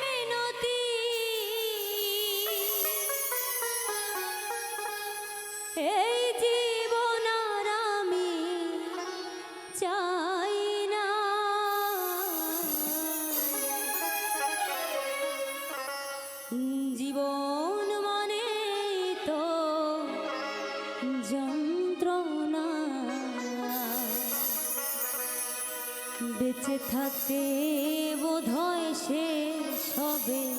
মিনতি। এই আমি চাই না। জীবন মানে তো যন্ত্রণা। বেঁচে থাকতে বোধ শেষ হবে না